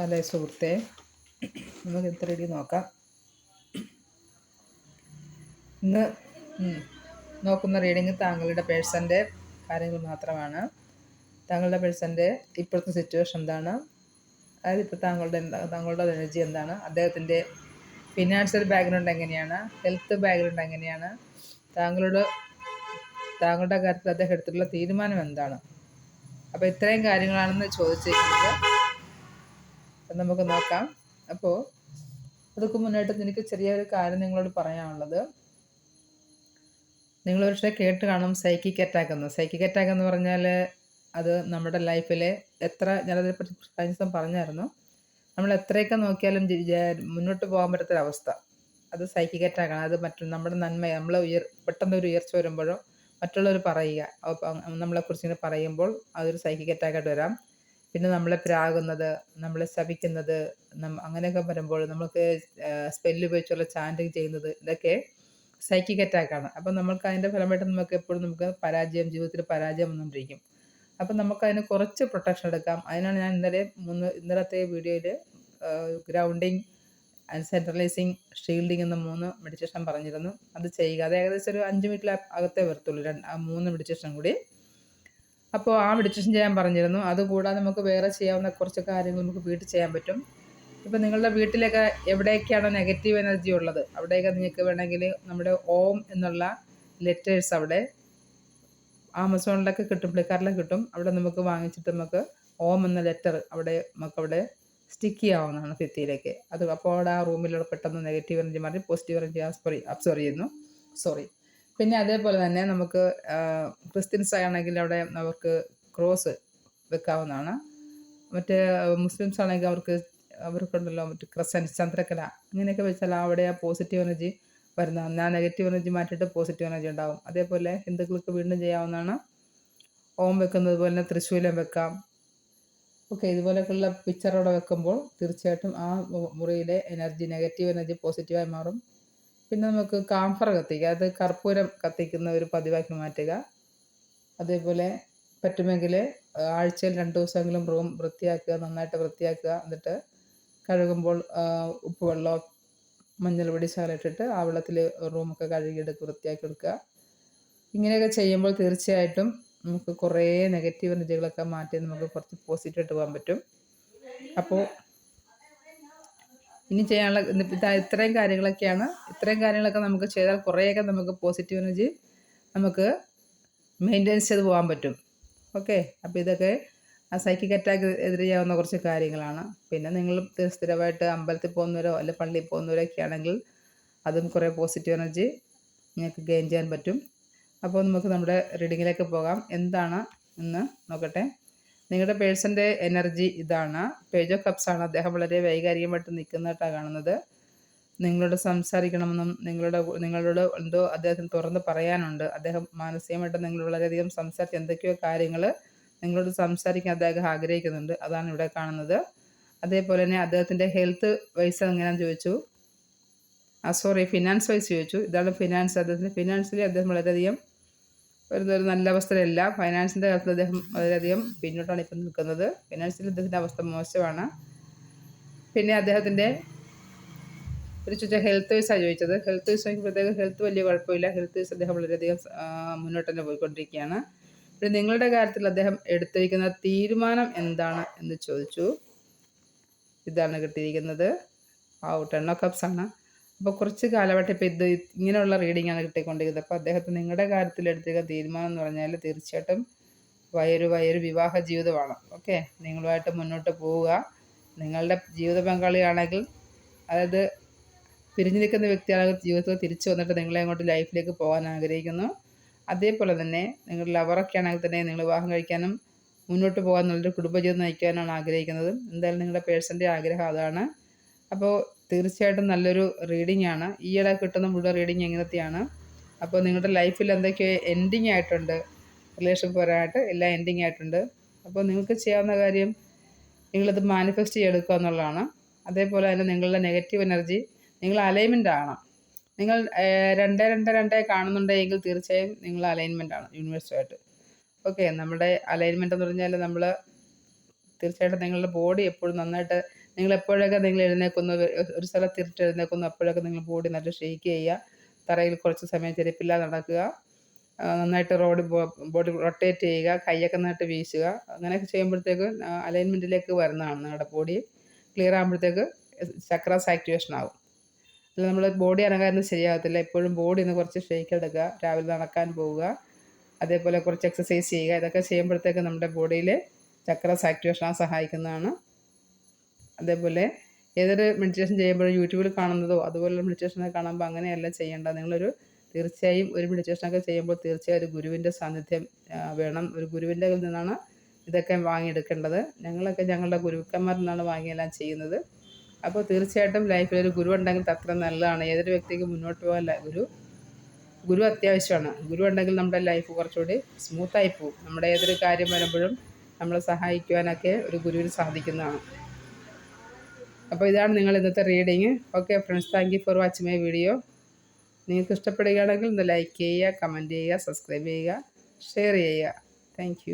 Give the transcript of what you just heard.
Hello സുഹൃത്തെ. നമുക്ക് ഇത്ര ഇടി നോക്കാം. ഇന്ന് നോക്കുന്ന റീഡിങ് താങ്കളുടെ പേഴ്സന്റെ കാര്യങ്ങൾ മാത്രമാണ്. താങ്കളുടെ പേഴ്സന്റെ ഇപ്പോഴത്തെ സിറ്റുവേഷൻ എന്താണ്? അതായത് ഇപ്പോൾ താങ്കളുടെ താങ്കളുടെ എനർജി എന്താണ്? അദ്ദേഹത്തിന്റെ ഫിനാൻഷ്യൽ ബാക്ക്ഗ്രൗണ്ട് എങ്ങനെയാണ്? ഹെൽത്ത് ബാക്ക്ഗ്രൗണ്ട് എങ്ങനെയാണ്? താങ്കളുടെ താങ്കളുടെ കാര്യത്തിൽ അദ്ദേഹം എടുത്തിട്ടുള്ള തീരുമാനം എന്താണ്? അപ്പോൾ ഇത്രയും കാര്യങ്ങളാണെന്ന് ചോദിച്ചിരിക്കുന്നത് നമുക്ക് നോക്കാം. അപ്പോൾ അതൊക്കെ മുന്നായിട്ട് എനിക്ക് ചെറിയൊരു കാര്യം നിങ്ങളോട് പറയാനുള്ളത്. നിങ്ങൾ പക്ഷേ കേട്ട് കാണും സൈക്കിക് അറ്റാക്ക് എന്ന്. സൈക്കിക് അറ്റാക്ക് എന്ന് പറഞ്ഞാൽ അത് നമ്മുടെ ലൈഫിലെ എത്ര ഞാനതിനെ പറ്റി കഴിഞ്ഞ ദിവസം പറഞ്ഞായിരുന്നു. നമ്മൾ എത്രയൊക്കെ നോക്കിയാലും മുന്നോട്ട് പോകാൻ പറ്റാത്തൊരവസ്ഥ അത് സൈക്കിക് അറ്റാക്കാണ് അത് മറ്റു നമ്മുടെ നന്മ നമ്മൾ ഉയർ പെട്ടെന്ന് ഒരു ഉയർച്ച വരുമ്പോഴോ മറ്റുള്ളവർ പറയുക. നമ്മളെക്കുറിച്ച് ഇങ്ങനെ പറയുമ്പോൾ അതൊരു സൈക്കിക് അറ്റാക്കായിട്ട് വരാം. പിന്നെ നമ്മളെ പ്രാകുന്നത് നമ്മളെ ശപിക്കുന്നത് അങ്ങനെയൊക്കെ വരുമ്പോൾ നമ്മൾക്ക് സ്പെല്ല് ഉപയോഗിച്ചുള്ള ചാന്റിങ് ചെയ്യുന്നത് ഇതൊക്കെ സൈക്കിക് അറ്റാക്കാണ് അപ്പം നമുക്ക് അതിന്റെ ഫലമായിട്ട് നമുക്ക് എപ്പോഴും നമുക്ക് പരാജയം ജീവിതത്തിൽ പരാജയം വന്നുകൊണ്ടിരിക്കും. അപ്പം നമുക്ക് അതിന് കുറച്ച് പ്രൊട്ടക്ഷൻ എടുക്കാം. അതിനാണ് ഞാൻ ഇന്നലെ മൂന്ന് ഇന്നലത്തെ വീഡിയോയിൽ ഗ്രൗണ്ടിങ് ആൻഡ് സെൻട്രലൈസിങ് ഷീൽഡിങ് എന്ന മൂന്ന് മെഡിറ്റേഷൻ പറഞ്ഞിരുന്നു. അത് ചെയ്യുക. അത് ഏകദേശം ഒരു അഞ്ച് മിനിറ്റിൽ അകത്തേ വരത്തുള്ളൂ. രണ്ട് ആ മൂന്ന് മെഡിറ്റേഷൻ കൂടി. അപ്പോൾ ആ മെഡിറ്റേഷൻ ചെയ്യാൻ പറഞ്ഞിരുന്നു. അതുകൂടാതെ നമുക്ക് വേറെ ചെയ്യാവുന്ന കുറച്ച് കാര്യങ്ങൾ നമുക്ക് വീട്ടിൽ ചെയ്യാൻ പറ്റും. ഇപ്പം നിങ്ങളുടെ വീട്ടിലൊക്കെ എവിടെയൊക്കെയാണോ നെഗറ്റീവ് എനർജി ഉള്ളത്? അവിടെയൊക്കെ നിങ്ങൾക്ക് വേണമെങ്കിൽ നമ്മുടെ ഓം എന്നുള്ള ലെറ്റേഴ്സ് അവിടെ ആമസോണിലൊക്കെ കിട്ടും ഫ്ലിക്കാറിലൊക്കെ കിട്ടും. അവിടെ നമുക്ക് വാങ്ങിച്ചിട്ട് നമുക്ക് ഓം എന്ന ലെറ്റർ അവിടെ നമുക്ക് അവിടെ സ്റ്റിക്ക് ചെയ്യാവുന്നതാണ് ഭിത്തിയിലേക്ക്. അത് അപ്പോൾ അവിടെ ആ റൂമിലൂടെ പെട്ടെന്ന് നെഗറ്റീവ് എനർജി മാറി പോസിറ്റീവ് എനർജി അബ്സോർവ് ചെയ്യുന്നു. സോറി പിന്നെ അതേപോലെ തന്നെ നമുക്ക് ക്രിസ്ത്യൻസ് ആണെങ്കിൽ അവിടെ അവർക്ക് ക്രോസ് വെക്കാവുന്നതാണ്. മറ്റേ മുസ്ലിംസ് ആണെങ്കിൽ അവർക്ക് അവർക്കുണ്ടല്ലോ മറ്റു ക്രസന്റ് ചന്ദ്രക്കല ഇങ്ങനെയൊക്കെ വെച്ചാൽ അവിടെ ആ പോസിറ്റീവ് എനർജി വരുന്ന ആ നെഗറ്റീവ് എനർജി മാറ്റിയിട്ട് പോസിറ്റീവ് എനർജി ഉണ്ടാവും. അതേപോലെ ഹിന്ദുക്കൾക്ക് വീണ്ടും ചെയ്യാവുന്നതാണ്. ഓം വെക്കുന്നത് പോലെ തന്നെ തൃശ്ശൂലം വെക്കാം. ഓക്കെ ഇതുപോലെയൊക്കെയുള്ള പിക്ചറോടെ വെക്കുമ്പോൾ തീർച്ചയായിട്ടും ആ മുറിയിലെ എനർജി നെഗറ്റീവ് എനർജി പോസിറ്റീവായി മാറും. പിന്നെ നമുക്ക് കാംഫർ കത്തിക്കുക അത് കർപ്പൂരം കത്തിക്കുന്ന ഒരു പതിവാക്കി മാറ്റുക. അതേപോലെ പറ്റുമെങ്കിൽ ആഴ്ചയിൽ രണ്ട് ദിവസമെങ്കിലും റൂം വൃത്തിയാക്കുക നന്നായിട്ട് വൃത്തിയാക്കുക. എന്നിട്ട് കഴുകുമ്പോൾ ഉപ്പ് വെള്ളം മഞ്ഞൾ പൊടി ശകലം ഇട്ടിട്ട് ആ വെള്ളത്തിൽ റൂമൊക്കെ കഴുകിയെടുക്കുക വൃത്തിയാക്കി എടുക്കുക. ഇങ്ങനെയൊക്കെ ചെയ്യുമ്പോൾ തീർച്ചയായിട്ടും നമുക്ക് കുറേ നെഗറ്റീവ് എനർജികളൊക്കെ മാറ്റി നമുക്ക് കുറച്ച് പോസിറ്റീവായിട്ട് പോകാൻ പറ്റും. അപ്പോൾ ഇനി ചെയ്യാനുള്ള ഇത്രയും കാര്യങ്ങളൊക്കെയാണ്. ഇത്രയും കാര്യങ്ങളൊക്കെ നമുക്ക് ചെയ്താൽ കുറേയൊക്കെ നമുക്ക് പോസിറ്റീവ് എനർജി നമുക്ക് മെയിന്റെയിൻസ് ചെയ്ത് പോകാൻ പറ്റും. ഓക്കെ അപ്പോൾ ഇതൊക്കെ ആ സൈക്കിക് അറ്റാക്ക് എതിരെ ചെയ്യാവുന്ന കുറച്ച് കാര്യങ്ങളാണ്. പിന്നെ നിങ്ങൾ സ്ഥിരമായിട്ട് അമ്പലത്തിൽ പോകുന്നവരോ അല്ലെ പള്ളിയിൽ പോകുന്നവരോ ഒക്കെ ആണെങ്കിൽ അതും കുറേ പോസിറ്റീവ് എനർജി നിങ്ങൾക്ക് ഗെയിൻ ചെയ്യാൻ പറ്റും. അപ്പോൾ നമുക്ക് നമ്മുടെ റീഡിങ്ങിലേക്ക് പോകാം. എന്താണ് എന്ന് നോക്കട്ടെ. നിങ്ങളുടെ പേഴ്സന്റെ എനർജി ഇതാണ്. പേജ് ഓഫ് കപ്സ് ആണ്. അദ്ദേഹം വളരെ വൈകാരികമായിട്ട് നിൽക്കുന്നതായിട്ടാണ് കാണുന്നത്. നിങ്ങളോട് സംസാരിക്കണമെന്നും നിങ്ങളുടെ നിങ്ങളോട് എന്തോ അദ്ദേഹത്തിന് തുറന്ന് പറയാനുണ്ട്. അദ്ദേഹം മാനസികമായിട്ട് നിങ്ങൾ വളരെയധികം സംസാരിച്ച് എന്തൊക്കെയോ കാര്യങ്ങൾ നിങ്ങളോട് സംസാരിക്കാൻ അദ്ദേഹം ആഗ്രഹിക്കുന്നുണ്ട്. അതാണ് ഇവിടെ കാണുന്നത്. അതേപോലെ തന്നെ അദ്ദേഹത്തിന്റെ ഹെൽത്ത് വൈസ് എങ്ങനെയാണെന്ന് ചോദിച്ചു. ആ സോറി ഫിനാൻസ് വൈസ് ചോദിച്ചു. ഇതാണ് ഫിനാൻസ്. അദ്ദേഹത്തിന്റെ ഫിനാൻസിൽ അദ്ദേഹം വളരെയധികം ഒരു ഒരു നല്ല അവസ്ഥയിലല്ല. ഫൈനാൻസിന്റെ കാര്യത്തിൽ അദ്ദേഹം വളരെയധികം പിന്നോട്ടാണ് ഇപ്പം നിൽക്കുന്നത്. ഫിനാൻസിൽ അദ്ദേഹത്തിന്റെ അവസ്ഥ മോശമാണ്. പിന്നെ അദ്ദേഹത്തിന്റെ ഒരു ചോദിച്ചാൽ ഹെൽത്ത് വൈസാണ് ചോദിച്ചത്. ഹെൽത്ത് വൈസ് നോക്കിയപ്പോഴത്തേക്ക് ഹെൽത്ത് വലിയ കുഴപ്പമില്ല. ഹെൽത്ത് വൈസ് അദ്ദേഹം വളരെയധികം മുന്നോട്ട് തന്നെ പോയിക്കൊണ്ടിരിക്കുകയാണ്. പിന്നെ നിങ്ങളുടെ കാര്യത്തിൽ അദ്ദേഹം എടുത്തിരിക്കുന്ന തീരുമാനം എന്താണ് എന്ന് ചോദിച്ചു. ഇതാണ് കിട്ടിയിരിക്കുന്നത്. ആ ടെൺ ഓഫ് കപ്സ് ആണ്. അപ്പോൾ കുറച്ച് കാലമായിട്ട് ഇപ്പോൾ ഇത് ഇങ്ങനെയുള്ള റീഡിംഗ് ആണ് കിട്ടിക്കൊണ്ടിരിക്കുന്നത്. അപ്പോൾ അദ്ദേഹത്തിന് നിങ്ങളുടെ കാര്യത്തിൽ എടുത്തിരിക്കുന്ന തീരുമാനം എന്ന് പറഞ്ഞാൽ തീർച്ചയായിട്ടും വയൊരു വയൊരു വിവാഹ ജീവിതമാണ്. ഓക്കെ? നിങ്ങളുമായിട്ട് മുന്നോട്ട് പോവുക. നിങ്ങളുടെ ജീവിത പങ്കാളിയാണെങ്കിൽ അതായത് പിരിഞ്ഞു നിൽക്കുന്ന വ്യക്തിയാണെങ്കിൽ ജീവിതത്തിൽ തിരിച്ചു വന്നിട്ട് നിങ്ങളെ അങ്ങോട്ട് ലൈഫിലേക്ക് പോകാൻ ആഗ്രഹിക്കുന്നു. അതേപോലെ തന്നെ നിങ്ങളുടെ ലവറൊക്കെ ആണെങ്കിൽ തന്നെ നിങ്ങൾ വിവാഹം കഴിക്കാനും മുന്നോട്ട് പോകാൻ നല്ലൊരു കുടുംബജീവിതം നയിക്കാനാണ് ആഗ്രഹിക്കുന്നത്. എന്തായാലും നിങ്ങളുടെ പേഴ്സന്റെ ആഗ്രഹം അതാണ്. അപ്പോൾ തീർച്ചയായിട്ടും നല്ലൊരു റീഡിംഗ് ആണ്. ഈയിടെ കിട്ടുന്ന മുഴുവൻ റീഡിങ് എങ്ങനത്തെയാണ് അപ്പോൾ നിങ്ങളുടെ ലൈഫിൽ എന്തൊക്കെയോ എൻഡിങ് ആയിട്ടുണ്ട്? റിലേഷൻ പരമായിട്ട് എല്ലാം എൻഡിങ് ആയിട്ടുണ്ട്. അപ്പോൾ നിങ്ങൾക്ക് ചെയ്യാവുന്ന കാര്യം നിങ്ങളിത് മാനിഫെസ്റ്റ് ചെയ്തെടുക്കുക എന്നുള്ളതാണ്. അതേപോലെ തന്നെ നിങ്ങളുടെ നെഗറ്റീവ് എനർജി നിങ്ങൾ അലൈൻമെന്റ് ആണ് നിങ്ങൾ രണ്ട് രണ്ട് രണ്ടേ കാണുന്നുണ്ടെങ്കിൽ തീർച്ചയായും നിങ്ങൾ അലൈൻമെന്റ് ആണ് യൂണിവേഴ്സുമായിട്ട് ഓക്കെ നമ്മുടെ അലൈൻമെന്റ് എന്ന് പറഞ്ഞാൽ നമ്മൾ തീർച്ചയായിട്ടും നിങ്ങളുടെ ബോഡി എപ്പോഴും നന്നായിട്ട് നിങ്ങൾ എപ്പോഴൊക്കെ നിങ്ങൾ എഴുന്നേക്കുന്നു ഒരു- സ്ഥലത്ത് ഇരുട്ട് എഴുന്നേക്കുന്നു അപ്പോഴൊക്കെ നിങ്ങൾ ബോഡി നല്ല ഷെയ്ക്ക് ചെയ്യുക തറയിൽ കുറച്ച് സമയം ചെരുപ്പില്ലാതെ നടക്കുക നന്നായിട്ട് റോഡ് ബോഡി റൊട്ടേറ്റ് ചെയ്യുക കൈയൊക്കെ നന്നായിട്ട് വീശുക അങ്ങനെയൊക്കെ ചെയ്യുമ്പോഴത്തേക്ക് അലൈൻമെന്റിലേക്ക് വരുന്നതാണ് നിങ്ങളുടെ ബോഡി. ക്ലിയർ ആകുമ്പോഴത്തേക്ക് ചക്രാസ് ആക്ടിവേഷൻ ആകും അല്ല നമ്മൾ ബോഡി അനങ്ങാനൊന്നും ശരിയാകത്തില്ല എപ്പോഴും ബോഡി ഒന്ന് കുറച്ച് ഷെയ്ക്ക് എടുക്കുക രാവിലെ നടക്കാൻ പോവുക അതേപോലെ കുറച്ച് എക്സസൈസ് ചെയ്യുക ഇതൊക്കെ ചെയ്യുമ്പോഴത്തേക്ക് നമ്മുടെ ബോഡിയിൽ ചക്രാസ് ആക്ടിവേഷൻ ആ സഹായിക്കുന്നതാണ്. അതേപോലെ ഏതൊരു മെഡിറ്റേഷൻ ചെയ്യുമ്പോഴും യൂട്യൂബിൽ കാണുന്നതോ അതുപോലുള്ള മെഡിറ്റേഷനൊക്കെ കാണുമ്പോൾ അങ്ങനെയല്ല ചെയ്യേണ്ടത്. നിങ്ങളൊരു തീർച്ചയായും ഒരു മെഡിറ്റേഷനൊക്കെ ചെയ്യുമ്പോൾ തീർച്ചയായും ഒരു ഗുരുവിന്റെ സാന്നിധ്യം വേണം. ഒരു ഗുരുവിന്റെ കയ്യിൽ നിന്നാണ് ഇതൊക്കെ വാങ്ങിയെടുക്കേണ്ടത്. ഞങ്ങളൊക്കെ ഞങ്ങളുടെ ഗുരുക്കന്മാരിൽ നിന്നാണ് വാങ്ങിയെല്ലാം ചെയ്യുന്നത്. അപ്പോൾ തീർച്ചയായിട്ടും ലൈഫിൽ ഒരു ഗുരു ഉണ്ടെങ്കിൽ അത്ര നല്ലതാണ്. ഏതൊരു വ്യക്തിക്ക് മുന്നോട്ട് പോകാൻ ഗുരു ഗുരു അത്യാവശ്യമാണ്. ഗുരു ഉണ്ടെങ്കിൽ നമ്മുടെ ലൈഫ് കുറച്ചുകൂടി സ്മൂത്തായി പോകും നമ്മുടെ ഏതൊരു കാര്യം വരുമ്പോഴും നമ്മളെ സഹായിക്കുവാനൊക്കെ ഒരു ഗുരുവിന് സാധിക്കുന്നതാണ്. അപ്പോൾ ഇതാണ് നിങ്ങൾ ഇന്നത്തെ reading okay friends thank you for watching my video നിങ്ങൾക്ക് ഇഷ്ടപ്പെടുകയാണെങ്കിൽ ഒന്ന് ലൈക്ക് ചെയ്യുക കമന്റ് ചെയ്യുക സബ്സ്ക്രൈബ് ചെയ്യുക ഷെയർ ചെയ്യുക. താങ്ക്